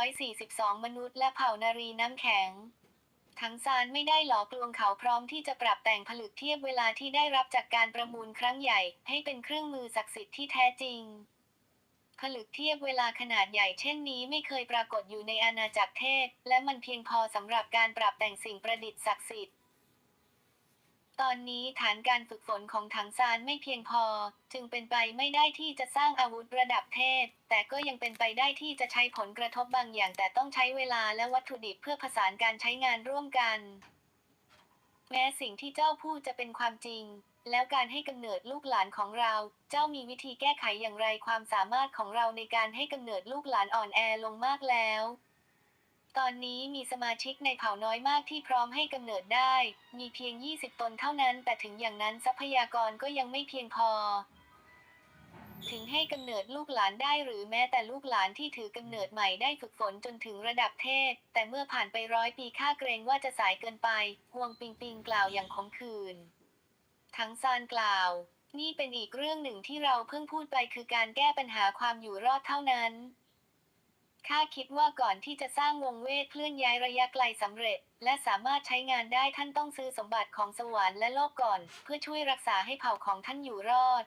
142 มนุษย์และเผ่านารีน้ำแข็ง ทั้งซานไม่ได้หลอกลวงเขาพร้อมที่จะปรับแต่งผลึกเทียบเวลาที่ได้รับจากการประมูลครั้งใหญ่ ให้เป็นเครื่องมือศักดิ์สิทธิ์ที่แท้จริง ผลึกเทียบเวลาขนาดใหญ่เช่นนี้ไม่เคยปรากฏอยู่ในอาณาจักรเทพ และมันเพียงพอสำหรับการปรับแต่งสิ่งประดิษฐ์ศักดิ์สิทธิ์ ตอนนี้ฐานการฝึกฝนของถังซานไม่เพียงพอ จึงเป็นไปไม่ได้ที่จะสร้างอาวุธระดับเทพ แต่ก็ยังเป็นไปได้ที่จะใช้ผลกระทบบางอย่าง แต่ต้องใช้เวลาและวัตถุดิบเพื่อผสานการใช้งานร่วมกัน แม้สิ่งที่เจ้าพูดจะเป็นความจริง แล้วการให้กำเนิดลูกหลานของเรา เจ้ามีวิธีแก้ไขอย่างไรความสามารถของเราในการให้กำเนิดลูกหลานอ่อนแอลงมากแล้ว ตอนนี้มีสมาชิกในเผ่าน้อยมากที่พร้อมให้กำเนิดได้ มีเพียง 20 ตนเท่านั้น แต่ถึงอย่างนั้นทรัพยากรก็ยังไม่เพียงพอ ถึงให้กำเนิดลูกหลานได้หรือแม้แต่ลูกหลานที่ถือกำเนิดใหม่ได้ฝึกฝนจนถึงระดับเทพ แต่เมื่อผ่านไปร้อยปีข้าเกรงว่าจะสายเกินไปห่วงปิงปิงกล่าวอย่างขมขื่นทั้งซานกล่าว นี่เป็นอีกเรื่องหนึ่งที่เราเพิ่งพูดไปคือการแก้ปัญหาความอยู่รอดเท่านั้น ข้าคิดว่าก่อนที่จะสร้างวงเวทเคลื่อนย้ายระยะไกลสำเร็จ และสามารถใช้งานได้ท่านต้องซื้อสมบัติของสวรรค์และโลกก่อน เพื่อช่วยรักษาให้เผ่าของท่านอยู่รอด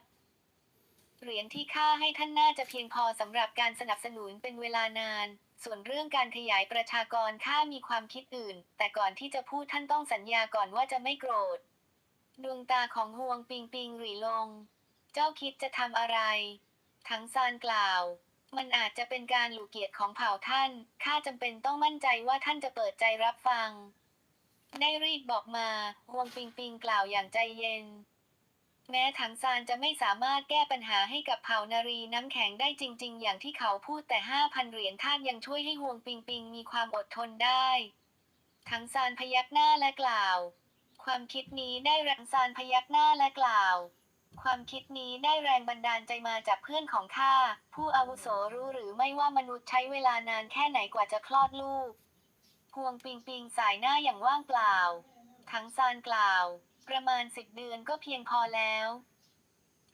เหรียญที่ข้าให้ท่านน่าจะเพียงพอสำหรับการสนับสนุนเป็นเวลานาน ส่วนเรื่องการขยายประชากรข้ามีความคิดอื่น แต่ก่อนที่จะพูดท่านต้องสัญญาก่อนว่าจะไม่โกรธ ดวงตาของฮวงปิงปิงหรี่ลง เจ้าคิดจะทำอะไร ทั้งซานกล่าว มันอาจจะเป็นการหลูเกียรติของเผ่าท่าน ข้าจำเป็นต้องมั่นใจว่าท่านจะเปิดใจรับฟัง ได้รีบบอกมาฮวงปิงปิงกล่าวอย่างใจเย็น แม้ถังซานจะไม่สามารถแก้ปัญหาให้กับเผ่านารีน้ำแข็งได้จริง ๆ อย่างที่เขาพูดแต่ห้าพันเหรียญท่าสยังช่วยให้ฮวงปิงปิงมีความอดทนได้ ถังซานพยักหน้าและกล่าว ความคิดนี้ได้แรงซานพยักหน้าและกล่าว ความคิดนี้ได้แรงบันดาลใจมาจากเพื่อนของข้า ผู้อาวุโสรู้หรือไม่ว่ามนุษย์ใช้เวลานานแค่ไหนกว่าจะคลอดลูกพวงปิงปิงสายหน้าอย่างว่างเปล่า ทั้งซานกล่าว ประมาณสิบเดือนก็เพียงพอแล้ว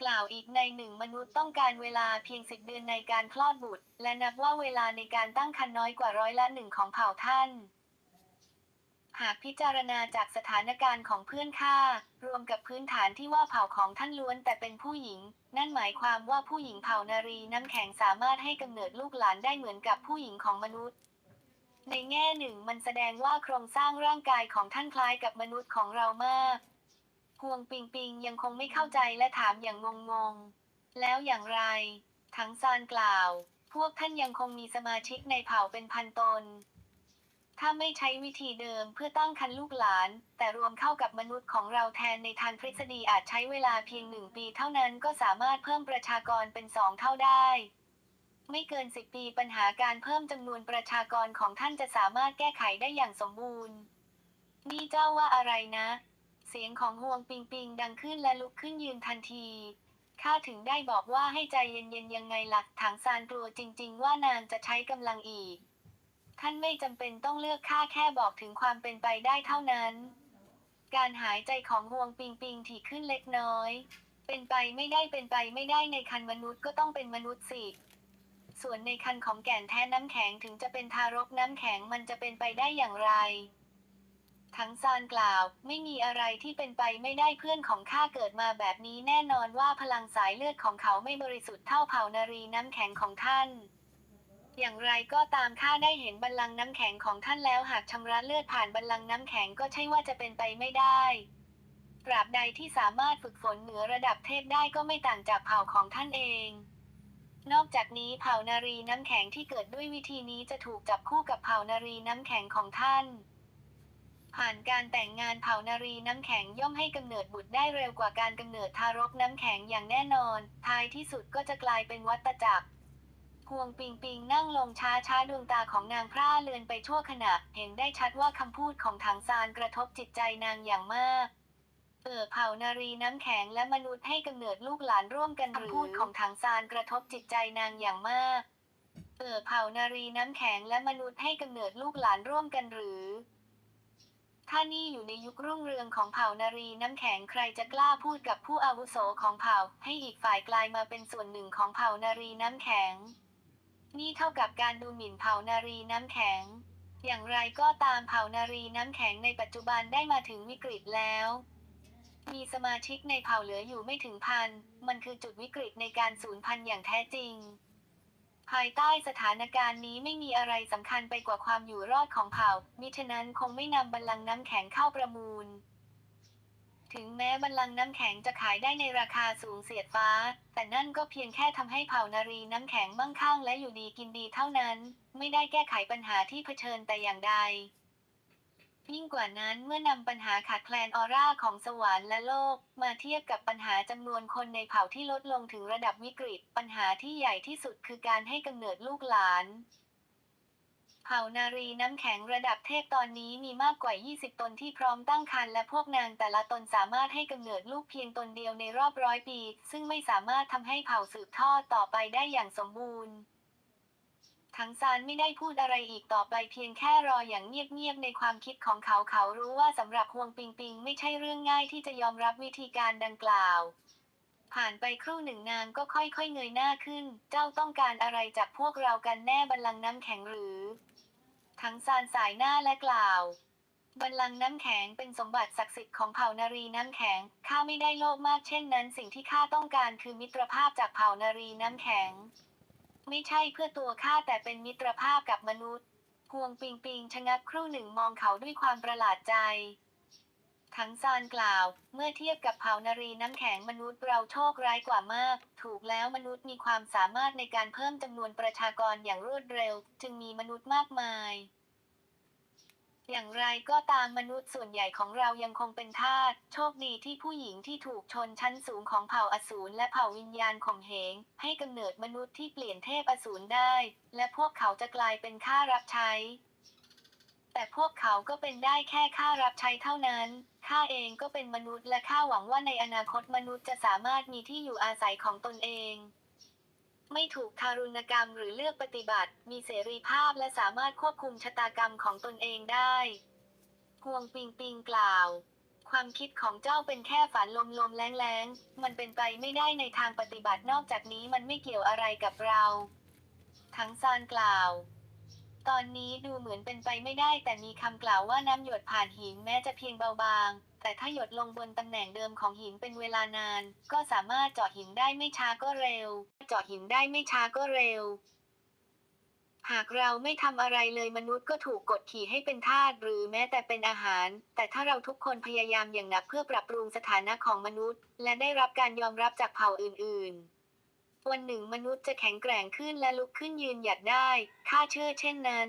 กล่าวอีกในหนึ่งมนุษย์ต้องการเวลาเพียงสิบเดือนในการคลอดบุตร และนับว่าเวลาในการตั้งครรภ์น้อยกว่าร้อยละหนึ่งของเผ่าท่าน หากพิจารณาจากสถานการณ์ของเพื่อนข้ารวมกับพื้นฐานที่ว่าเผ่าของท่านล้วนแต่เป็นผู้หญิง นั่นหมายความว่าผู้หญิงเผ่านารีน้ำแข็งสามารถให้กำเนิดลูกหลานได้เหมือนกับผู้หญิงของมนุษย์ ในแง่หนึ่งมันแสดงว่าโครงสร้างร่างกายของท่านคล้ายกับมนุษย์ของเรามากพวงปิงปิงยังคงไม่เข้าใจและถามอย่างงงๆ แล้วอย่างไร ทั้งซานกล่าว พวกท่านยังคงมีสมาชิกในเผ่าเป็นพันตน ถ้าไม่ใช้วิธีเดิมเพื่อตั้งครรภ์ลูกหลาน แต่รวมเข้ากับมนุษย์ของเราแทนในทางทฤษฎีอาจใช้เวลาเพียงหนึ่งปีเท่านั้นก็สามารถเพิ่มประชากรเป็นสองเท่าได้ ไม่เกินสิบปีปัญหาการเพิ่มจำนวนประชากรของท่านจะสามารถแก้ไขได้อย่างสมบูรณ์ นี่เจ้าว่าอะไรนะ เสียงของฮวงปิงปิงดังขึ้นและลุกขึ้นยืนทันทีข้าถึงได้บอกว่าให้ใจเย็นๆยังไงหล่ะถังซานกลัวจริง ๆ ว่านางจะใช้กำลังอีก ท่านไม่จำเป็นต้องเลือกข้าแค่บอกถึงความเป็นไปได้เท่านั้น การหายใจของฮวงปิงปิงถี่ขึ้นเล็กน้อย เป็นไปไม่ได้เป็นไปไม่ได้ในคันมนุษย์ก็ต้องเป็นมนุษย์สิ ส่วนในคันของแก่นแท้น้ำแข็งถึงจะเป็นทารกน้ำแข็งมันจะเป็นไปได้อย่างไร ทั้งซานกล่าว ไม่มีอะไรที่เป็นไปไม่ได้เพื่อนของข้าเกิดมาแบบนี้แน่นอนว่าพลังสายเลือดของเขาไม่บริสุทธิ์เท่าเผ่านารีน้ำแข็งของท่าน อย่างไรก็ตามข้าได้เห็นบัลลังก์น้ำแข็งของท่านแล้วหากชำระเลือดผ่านบัลลังก์น้ำแข็งก็ใช่ว่าจะเป็นไปไม่ได้ตราบใดที่สามารถฝึกฝนเหนือระดับเทพได้ก็ไม่ต่างจากเผ่าของท่านเอง นอกจากนี้เผ่านารีน้ำแข็งที่เกิดด้วยวิธีนี้จะถูกจับคู่กับเผ่านารีน้ำแข็งของท่าน ผ่านการแต่งงานเผ่านารีน้ำแข็งย่อมให้กำเนิดบุตรได้เร็วกว่าการกำเนิดทารกน้ำแข็งอย่างแน่นอน ท้ายที่สุดก็จะกลายเป็นวัฏจักร พวงปิงปิงนั่งลงช้าช้าๆดวงตาของนางพร่าเลือนไปชั่วขณะ เห็นได้ชัดว่าคำพูดของถังซานกระทบจิตใจนางอย่างมาก เออเผ่านารีน้ำแข็งและมนุษย์ให้กำเนิดลูกหลานร่วมกันหรือคำพูดของถังซานกระทบจิตใจนางอย่างมาก เออเผ่านารีน้ำแข็งและมนุษย์ให้กำเนิดลูกหลานร่วมกันหรือถ้านี่อยู่ในยุครุ่งเรืองของเผ่านารีน้ำแข็งใครจะกล้าพูดกับผู้อาวุโสของเผ่า ให้อีกฝ่ายกลายมาเป็นส่วนหนึ่งของเผ่านารีน้ำแข็ง นี่เท่ากับการดูหมิ่นเผ่านารีน้ำแข็ง อย่างไรก็ตามเผ่านารีน้ำแข็งในปัจจุบันได้มาถึงวิกฤตแล้ว มีสมาชิกในเผ่าเหลืออยู่ไม่ถึงพัน มันคือจุดวิกฤตในการสูญพันธุ์อย่างแท้จริง ภายใต้สถานการณ์นี้ไม่มีอะไรสำคัญไปกว่าความอยู่รอดของเผ่า มิฉะนั้นคงไม่นำบัลลังก์น้ำแข็งเข้าประมูล ถึงแม้บัลลังก์น้ำแข็งจะขายได้ในราคาสูงเสียดฟ้า แต่นั่นก็เพียงแค่ทำให้เผ่านารีน้ำแข็งมั่งคั่งและอยู่ดีกินดีเท่านั้น ไม่ได้แก้ไขปัญหาที่เผชิญแต่อย่างใด ยิ่งกว่านั้นเมื่อนำปัญหาขาดแคลนออร่าของสวรรค์และโลก มาเทียบกับปัญหาจำนวนคนในเผ่าที่ลดลงถึงระดับวิกฤต ปัญหาที่ใหญ่ที่สุดคือการให้กำเนิดลูกหลาน เผ่านารีน้ำแข็งระดับเทพตอนนี้มีมากกว่า 20 ตนที่พร้อมตั้งครรภ์และพวกนางแต่ละตนสามารถให้กำเนิดลูกเพียงตนเดียวในรอบร้อยปี ซึ่งไม่สามารถทำให้เผ่าสืบทอดต่อไปได้อย่างสมบูรณ์ทั้งซานไม่ได้พูดอะไรอีกต่อไปเพียงแค่รออย่างเงียบๆในความคิดของเขาเขารู้ว่าสำหรับฮวงปิงปิงไม่ใช่เรื่องง่ายที่จะยอมรับวิธีการดังกล่าว ผ่านไปครู่หนึ่งนางก็ค่อยๆเงยหน้าขึ้น เจ้าต้องการอะไรจากพวกเรากันแน่บัลลังก์น้ำแข็งหรือ ทั้งซานสายหน้าและกล่าวบัลลังก์น้ำแข็งเป็นสมบัติศักดิ์สิทธิ์ของเผ่านารีน้ำแข็ง ข้าไม่ได้โลภมากเช่นนั้น สิ่งที่ข้าต้องการคือมิตรภาพจากเผ่านารีน้ำแข็ง ไม่ใช่เพื่อตัวข้าแต่เป็นมิตรภาพกับมนุษย์ พวงปิงปิงชะงักครู่หนึ่งมองเขาด้วยความประหลาดใจ ทั้งซานกล่าว เมื่อเทียบกับเผ่านารีน้ำแข็งมนุษย์เราโชคร้ายกว่ามาก ถูกแล้วมนุษย์มีความสามารถในการเพิ่มจำนวนประชากรอย่างรวดเร็ว จึงมีมนุษย์มากมายอย่างไรก็ตามมนุษย์ส่วนใหญ่ของเรายังคงเป็นทาส โชคดีที่ผู้หญิงที่ถูกชนชั้นสูงของเผ่าอสูรและเผ่าวิญญาณข่มเหง ให้กำเนิดมนุษย์ที่เปลี่ยนเทพอสูรได้ และพวกเขาจะกลายเป็นข้ารับใช้ แต่พวกเขาก็เป็นได้แค่ข้ารับใช้เท่านั้น ข้าเองก็เป็นมนุษย์และข้าหวังว่าในอนาคตมนุษย์จะสามารถมีที่อยู่อาศัยของตนเอง ไม่ถูกทารุณกรรมหรือเลือกปฏิบัติ มีเสรีภาพและสามารถควบคุมชะตากรรมของตนเองได้พวงปิงปิงกล่าว ความคิดของเจ้าเป็นแค่ฝันลมๆแรงๆ มันเป็นไปไม่ได้ในทางปฏิบัตินอกจากนี้มันไม่เกี่ยวอะไรกับเรา ทั้งซานกล่าว ตอนนี้ดูเหมือนเป็นไปไม่ได้ แต่มีคำกล่าวว่าน้ำหยดผ่านหินแม้จะเพียงเบาบาง แต่ถ้าหยดลงบนตำแหน่งเดิมของหินเป็นเวลานาน ก็สามารถเจาะหินได้ไม่ช้าก็เร็ว เจาะหินได้ไม่ช้าก็เร็ว หากเราไม่ทำอะไรเลยมนุษย์ก็ถูกกดขี่ให้เป็นทาสหรือแม้แต่เป็นอาหาร แต่ถ้าเราทุกคนพยายามอย่างหนักเพื่อปรับปรุงสถานะของมนุษย์ และได้รับการยอมรับจากเผ่าอื่น ๆ วันหนึ่งมนุษย์จะแข็งแกร่งขึ้นและลุกขึ้นยืนหยัดได้ข้าเชื่อเช่นนั้น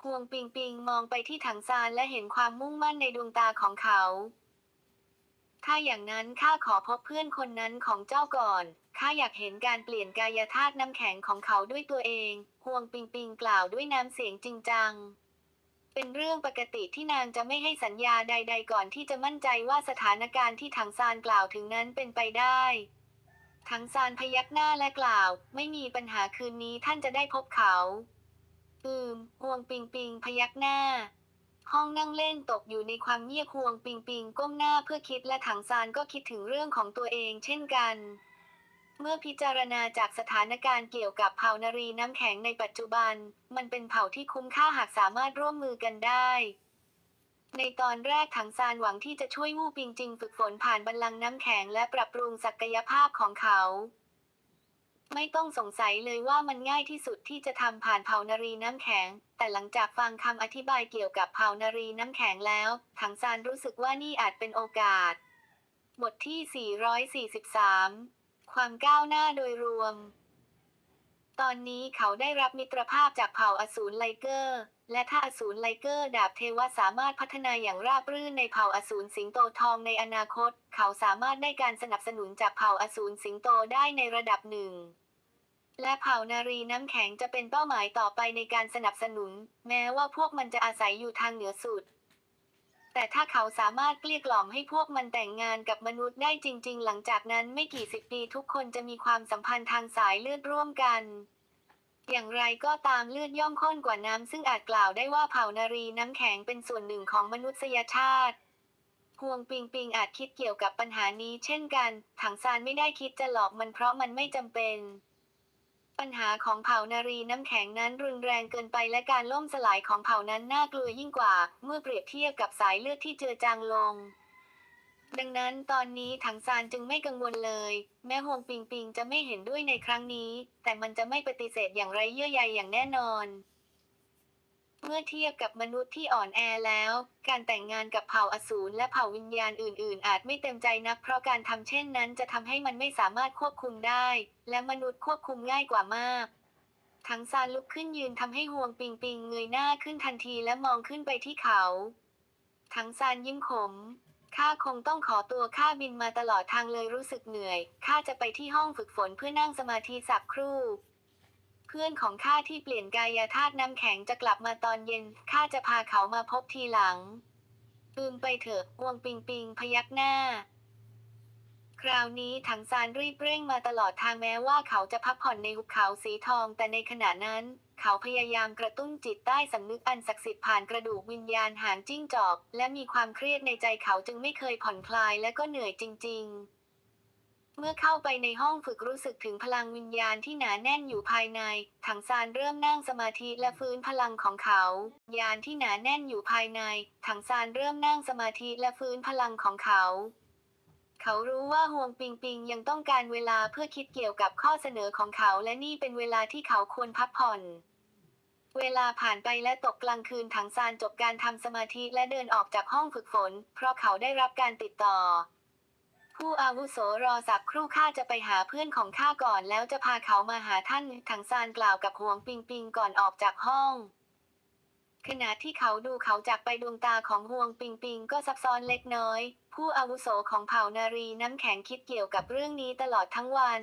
พวงปิงปิงมองไปที่ถังซานและเห็นความมุ่งมั่นในดวงตาของเขา ถ้าอย่างนั้นข้าขอพบเพื่อนคนนั้นของเจ้าก่อน ข้าอยากเห็นการเปลี่ยนกายธาตุน้ำแข็งของเขาด้วยตัวเองพวงปิงปิงกล่าวด้วยน้ำเสียงจริงจัง เป็นเรื่องปกติที่นางจะไม่ให้สัญญาใด ๆ ก่อนที่จะมั่นใจว่าสถานการณ์ที่ถังซานกล่าวถึงนั้นเป็นไปได้ ถังซานพยักหน้าและกล่าว ไม่มีปัญหาคืนนี้ท่านจะได้พบเขาอืมฮวงปิงปิงพยักหน้า ห้องนั่งเล่นตกอยู่ในความเงียบฮวงปิงปิงก้มหน้าเพื่อคิดและถังซานก็คิดถึงเรื่องของตัวเองเช่นกัน เมื่อพิจารณาจากสถานการณ์เกี่ยวกับเผ่านารีน้ำแข็งในปัจจุบัน มันเป็นเผ่าที่คุ้มค่าหากสามารถร่วมมือกันได้ ในตอนแรกถังซานหวังที่จะช่วยวูปิงจิงฝึกฝนผ่านบัลลังก์น้ำแข็งและปรับปรุงศักยภาพของเขา ไม่ต้องสงสัยเลยว่ามันง่ายที่สุดที่จะทำผ่านเผานารีน้ำแข็ง แต่หลังจากฟังคำอธิบายเกี่ยวกับเผานารีน้ำแข็งแล้ว ถังซานรู้สึกว่านี่อาจเป็นโอกาส บทที่ 443 ความก้าวหน้าโดยรวม ตอนนี้เขาได้รับมิตรภาพจากเผ่าอสูรไลเกอร์ และถ้าอสูรไลเกอร์ดาบเทวะสามารถพัฒนาอย่างราบรื่นในเผ่าอสูรสิงโตทองในอนาคต เขาสามารถได้การสนับสนุนจากเผ่าอสูรสิงโตได้ในระดับหนึ่ง และเผ่านารีน้ำแข็งจะเป็นเป้าหมายต่อไปในการสนับสนุน แม้ว่าพวกมันจะอาศัยอยู่ทางเหนือสุด แต่ถ้าเขาสามารถเกลี้ยกล่อมให้พวกมันแต่งงานกับมนุษย์ได้จริง ๆ หลังจากนั้นไม่กี่สิบปีทุกคนจะมีความสัมพันธ์ทางสายเลือดร่วมกัน อย่างไรก็ตามเลือดย่อมข้นกว่าน้ำซึ่งอาจกล่าวได้ว่าเผ่านารีน้ำแข็งเป็นส่วนหนึ่งของมนุษยชาติพวงปิงปิงอาจคิดเกี่ยวกับปัญหานี้เช่นกัน ถังซานไม่ได้คิดจะหลอกมันเพราะมันไม่จำเป็น ปัญหาของเผ่านารีน้ำแข็งนั้นรุนแรงเกินไปและการล่มสลายของเผ่านั้นน่ากลัวยิ่งกว่า เมื่อเปรียบเทียบกับสายเลือดที่เจือจางลง ดังนั้นตอนนี้ถังซานจึงไม่กังวลเลย แม้ฮวงปิงปิงจะไม่เห็นด้วยในครั้งนี้ แต่มันจะไม่ปฏิเสธอย่างไรเยื่อใยอย่างแน่นอน เมื่อเทียบกับมนุษย์ที่อ่อนแอแล้ว การแต่งงานกับเผ่าอสูรและเผ่าวิญญาณอื่น ๆ อาจไม่เต็มใจนัก เพราะการทำเช่นนั้นจะทำให้มันไม่สามารถควบคุมได้ และมนุษย์ควบคุมง่ายกว่ามากทั้งซานลุกขึ้นยืนทำให้ห่วงปิงปิงเงยหน้าขึ้นทันทีและมองขึ้นไปที่เขาทั้งซานยิ้มขม ข้าคงต้องขอตัวข้าบินมาตลอดทางเลยรู้สึกเหนื่อย ข้าจะไปที่ห้องฝึกฝนเพื่อนั่งสมาธิสักครู่ เพื่อนของข้าที่เปลี่ยนกายธาตุน้ำแข็งจะกลับมาตอนเย็น ข้าจะพาเขามาพบทีหลังอืมไปเถอะวงปิงปิงพยักหน้า คราวนี้ถังซานรีบเร่งมาตลอดทางแม้ว่าเขาจะพักผ่อนในหุบเขาสีทองแต่ในขณะนั้น เขาพยายามกระตุ้นจิตใต้สำนึกอันศักดิ์สิทธิ์ผ่านกระดูกวิญญาณหางจิ้งจอก และมีความเครียดในใจเขาจึงไม่เคยผ่อนคลายและก็เหนื่อยจริง ๆ เมื่อเข้าไปในห้องฝึกรู้สึกถึงพลังวิญญาณที่หนาแน่นอยู่ภายใน ถังซานเริ่มนั่งสมาธิและฟื้นพลังของเขา ยานที่หนาแน่นอยู่ภายใน ถังซานเริ่มนั่งสมาธิและฟื้นพลังของเขาเขารู้ว่าฮวงปิงปิงยังต้องการเวลาเพื่อคิดเกี่ยวกับข้อเสนอของเขา และนี่เป็นเวลาที่เขาควรพักผ่อน เวลาผ่านไปและตกกลางคืนถังซานจบการทำสมาธิและเดินออกจากห้องฝึกฝน เพราะเขาได้รับการติดต่อ ผู้อาวุโสรอสักครู่ข้าจะไปหาเพื่อนของข้าก่อนแล้วจะพาเขามาหาท่านถังซานกล่าวกับหวงปิงปิงก่อนออกจากห้อง ขณะที่เขาดูเขาจากไปดวงตาของห่วงปิงปิงก็ซับซ้อนเล็กน้อย ผู้อาวุโสของเผ่านารีน้ำแข็งคิดเกี่ยวกับเรื่องนี้ตลอดทั้งวัน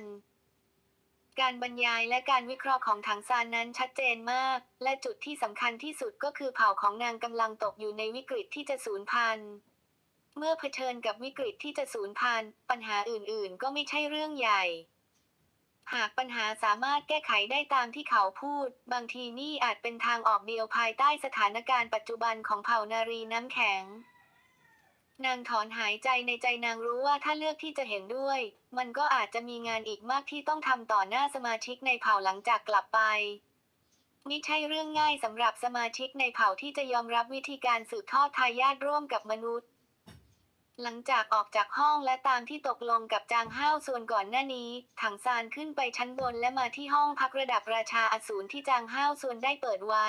การบรรยายและการวิเคราะห์ของถังซานนั้นชัดเจนมาก และจุดที่สำคัญที่สุดก็คือเผ่าของนางกำลังตกอยู่ในวิกฤตที่จะสูญพันธุ์ เมื่อเผชิญกับวิกฤตที่จะสูญพันธุ์ ปัญหาอื่นๆ ก็ไม่ใช่เรื่องใหญ่ หากปัญหาสามารถแก้ไขได้ตามที่เขาพูด บางทีนี่อาจเป็นทางออกเดียวภายใต้สถานการณ์ปัจจุบันของเผ่านารีน้ำแข็ง นางถอนหายใจในใจนางรู้ว่าถ้าเลือกที่จะเห็นด้วย มันก็อาจจะมีงานอีกมากที่ต้องทำต่อหน้าสมาชิกในเผ่าหลังจากกลับไปมิใช่เรื่องง่ายสำหรับสมาชิกในเผ่าที่จะยอมรับวิธีการสืบทอดทายาทร่วมกับมนุษย์ หลังจากออกจากห้องและตามที่ตกลงกับจางห้าวส่วนก่อนหน้านี้ ถังซานขึ้นไปชั้นบนและมาที่ห้องพักระดับราชาอสูรที่จางห้าวส่วนได้เปิดไว้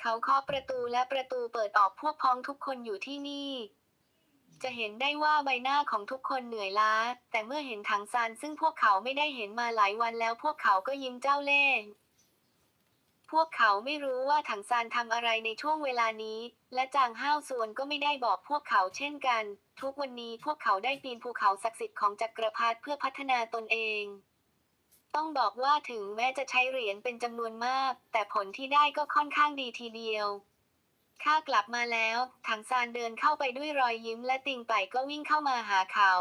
เขาเคาะประตูและประตูเปิดออกพวกพ้องทุกคนอยู่ที่นี่ จะเห็นได้ว่าใบหน้าของทุกคนเหนื่อยล้า แต่เมื่อเห็นถังซานซึ่งพวกเขาไม่ได้เห็นมาหลายวันแล้วพวกเขาก็ยิ้มเจ้าเล่ห์พวกเขาไม่รู้ว่าถังซานทำอะไรในช่วงเวลานี้ และจางห้าวส่วนก็ไม่ได้บอกพวกเขาเช่นกัน ทุกวันนี้พวกเขาได้ปีนภูเขาศักดิ์สิทธิ์ของจักรพรรดิเพื่อพัฒนาตนเอง ต้องบอกว่าถึงแม้จะใช้เหรียญเป็นจำนวนมาก แต่ผลที่ได้ก็ค่อนข้างดีทีเดียว ข้ากลับมาแล้ว ถังซานเดินเข้าไปด้วยรอยยิ้มและติงไปก็วิ่งเข้ามาหาเขา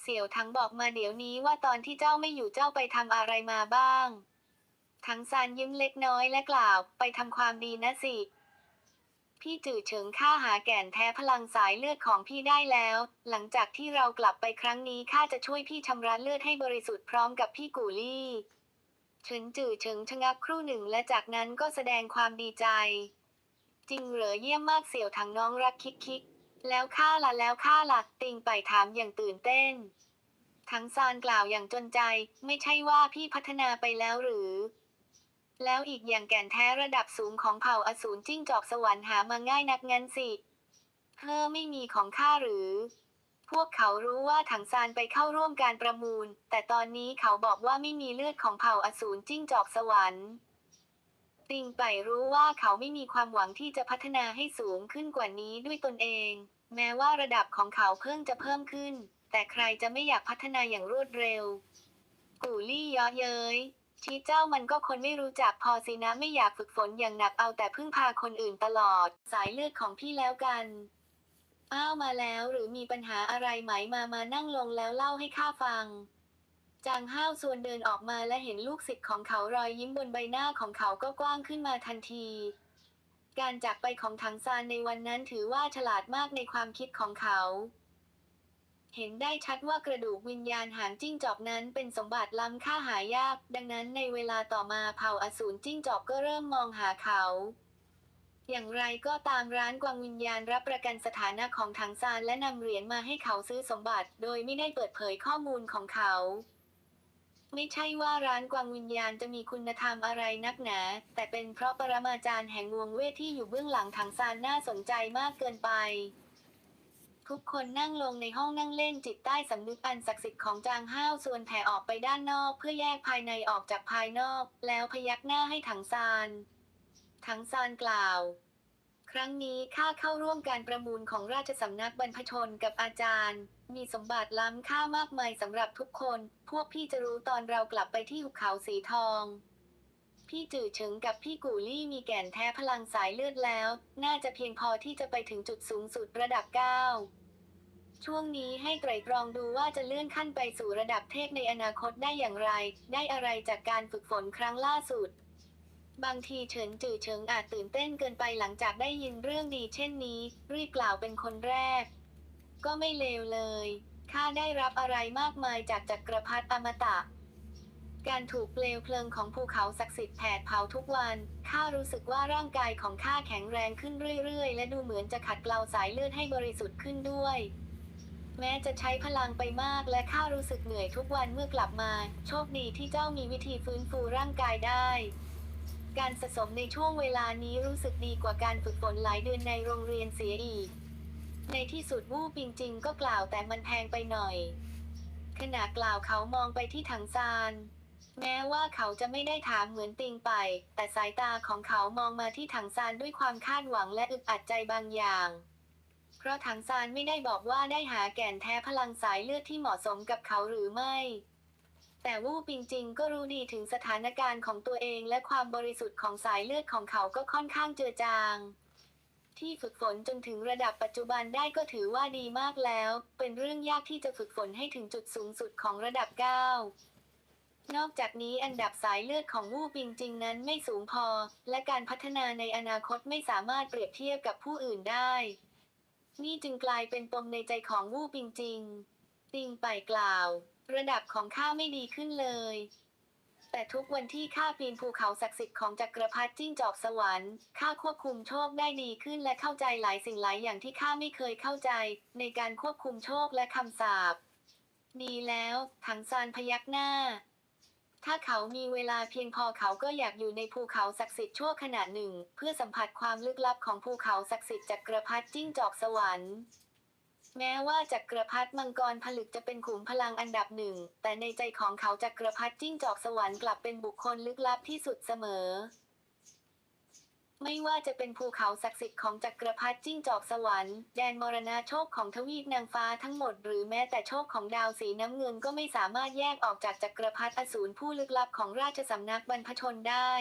เสี่ยวทังบอกมาเดี๋ยวนี้ว่าตอนที่เจ้าไม่อยู่เจ้าไปทำอะไรมาบ้างทังซานยิ้มเล็กน้อยและกล่าว ไปทำความดีนะสิ พี่จื่อเฉิงข้าหาแก่นแท้พลังสายเลือดของพี่ได้แล้ว หลังจากที่เรากลับไปครั้งนี้ข้าจะช่วยพี่ชำระเลือดให้บริสุทธิ์พร้อมกับพี่กูลี่เฉินจื่อเฉิงชะงักครู่หนึ่งและจากนั้นก็แสดงความดีใจ จริงเหรอเยี่ยมมากเสี่ยวถังน้องรักคิกคิกแล้วข้าล่ะแล้วข้าล่ะติงไปถามอย่างตื่นเต้น ทั้งซานกล่าวอย่างจนใจ ไม่ใช่ว่าพี่พัฒนาไปแล้วหรือ แล้วอีกอย่างแก่นแท้ระดับสูงของเผ่าอสูรจิ้งจอกสวรรค์หามาง่ายนักงั้นสิเฮ้อไม่มีของข้าหรือ พวกเขารู้ว่าถังซานไปเข้าร่วมการประมูล แต่ตอนนี้เขาบอกว่าไม่มีเลือดของเผ่าอสูรจิ้งจอกสวรรค์ ติงไปรู้ว่าเขาไม่มีความหวังที่จะพัฒนาให้สูงขึ้นกว่านี้ด้วยตนเอง แม้ว่าระดับของเขาเพิ่งจะเพิ่มขึ้น แต่ใครจะไม่อยากพัฒนาอย่างรวดเร็ว กูลี่ยาะเย้ยชี้เจ้ามันก็คนไม่รู้จักพอสินะไม่อยากฝึกฝนอย่างหนักเอาแต่พึ่งพาคนอื่นตลอด สายเลือดของพี่แล้วกันอ้าวมาแล้วหรือมีปัญหาอะไรไหมมามานั่งลงแล้วเล่าให้ข้าฟัง จางห้าวส่วนเดินออกมาและเห็นลูกศิษย์ของเขารอยยิ้มบนใบหน้าของเขาก็กว้างขึ้นมาทันที การจากไปของถังซานในวันนั้นถือว่าฉลาดมากในความคิดของเขาเห็นได้ชัดว่ากระดูกวิญญาณหางจิ้งจอกนั้นเป็นสมบัติล้ำค่าหายาก ดังนั้นในเวลาต่อมาเผ่าอสูรจิ้งจอกก็เริ่มมองหาเขา อย่างไรก็ตามร้านกวางวิญญาณรับประกันสถานะของถังซานและนำเหรียญมาให้เขาซื้อสมบัติ โดยไม่ได้เปิดเผยข้อมูลของเขา ไม่ใช่ว่าร้านกวางวิญญาณจะมีคุณธรรมอะไรนักหนา แต่เป็นเพราะปรมาจารย์แห่งวงเวทที่อยู่เบื้องหลังถังซานน่าสนใจมากเกินไป ทุกคนนั่งลงในห้องนั่งเล่นจิตใต้สำนึกอันศักดิ์สิทธิ์ของจางห้าวส่วนแผ่ออกไปด้านนอก เพื่อแยกภายในออกจากภายนอก แล้วพยักหน้าให้ถังซาน ถังซานกล่าวครั้งนี้ข้าเข้าร่วมการประมูลของราชสำนักบรรพชนกับอาจารย์ มีสมบัติล้ำค่ามากมายสำหรับทุกคน พวกพี่จะรู้ตอนเรากลับไปที่หุบเขาสีทอง พี่จื่อเฉิงกับพี่กูลี่มีแก่นแท้พลังสายเลือดแล้ว น่าจะเพียงพอที่จะไปถึงจุดสูงสุดระดับ 9 ช่วงนี้ให้ไตรตรองดูว่าจะเลื่อนขั้นไปสู่ระดับเทพในอนาคตได้อย่างไร ได้อะไรจากการฝึกฝนครั้งล่าสุด บางทีเฉินจื่อเฉิงอาจตื่นเต้นเกินไปหลังจากได้ยินเรื่องดีเช่นนี้ รีบกล่าวเป็นคนแรก ก็ไม่เลวเลย ข้าได้รับอะไรมากมายจากจักรพรรดิอมตะ การถูกเปลวเพลิงของภูเขาศักดิ์สิทธิ์แผดเผาทุกวัน ข้ารู้สึกว่าร่างกายของข้าแข็งแรงขึ้นเรื่อยๆ และดูเหมือนจะขัดเกลาสายเลือดให้บริสุทธิ์ขึ้นด้วย แม้จะใช้พลังไปมากและข้ารู้สึกเหนื่อยทุกวันเมื่อกลับมา โชคดีที่เจ้ามีวิธีฟื้นฟูร่างกายได้การสะสมในช่วงเวลานี้รู้สึกดีกว่าการฝึกฝนหลายเดือนในโรงเรียนเสียอีก ในที่สุดวู้ปิงจิงก็กล่าวแต่มันแพงไปหน่อย ขณะกล่าวเขามองไปที่ถังซาน แม้ว่าเขาจะไม่ได้ถามเหมือนติงไป แต่สายตาของเขามองมาที่ถังซานด้วยความคาดหวังและอึดอัดใจบางอย่าง เพราะถังซานไม่ได้บอกว่าได้หาแก่นแท้พลังสายเลือดที่เหมาะสมกับเขาหรือไม่แต่วู้ปิงจิงก็รู้ดีถึงสถานการณ์ของตัวเองและความบริสุทธิ์ของสายเลือดของเขาก็ค่อนข้างเจือจาง ที่ฝึกฝนจนถึงระดับปัจจุบันได้ก็ถือว่าดีมากแล้ว เป็นเรื่องยากที่จะฝึกฝนให้ถึงจุดสูงสุดของระดับ 9นอกจากนี้อันดับสายเลือดของวู้ปิงจิงนั้นไม่สูงพอ และการพัฒนาในอนาคตไม่สามารถเปรียบเทียบกับผู้อื่นได้ นี่จึงกลายเป็นปมในใจของวู้ปิงจิง ติงไปกล่าว ระดับของข้าไม่ดีขึ้นเลย แต่ทุกวันที่ข้าปีนภูเขาศักดิ์สิทธิ์ของจักรพรรดิจิ้งจอกสวรรค์ข้าควบคุมโชคได้ดีขึ้นและเข้าใจหลายสิ่งหลายอย่างที่ข้าไม่เคยเข้าใจ ในการควบคุมโชคและคำสาปดีแล้วถังซานพยักหน้า ถ้าเขามีเวลาเพียงพอเขาก็อยากอยู่ในภูเขาศักดิ์สิทธิ์ชั่วขณะหนึ่ง เพื่อสัมผัสความลึกลับของภูเขาศักดิ์สิทธิ์จักรพรรดิจิ้งจอกสวรรค์ แม้ว่าจักรพรรดิมังกรผลึกจะเป็นขุมพลังอันดับหนึ่ง แต่ในใจของเขาจักรพรรดิจิ้งจอกสวรรค์กลับเป็นบุคคลลึกลับที่สุดเสมอ ไม่ว่าจะเป็นภูเขาศักดิ์สิทธิ์ของจักรพรรดิจิ้งจอกสวรรค์แดนมรณาโชคของทวีปนางฟ้าทั้งหมด หรือแม้แต่โชคของดาวสีน้ำเงินก็ไม่สามารถแยกออกจากจักรพรรดิอสูรผู้ลึกลับของราชสำนักบรรพชนได้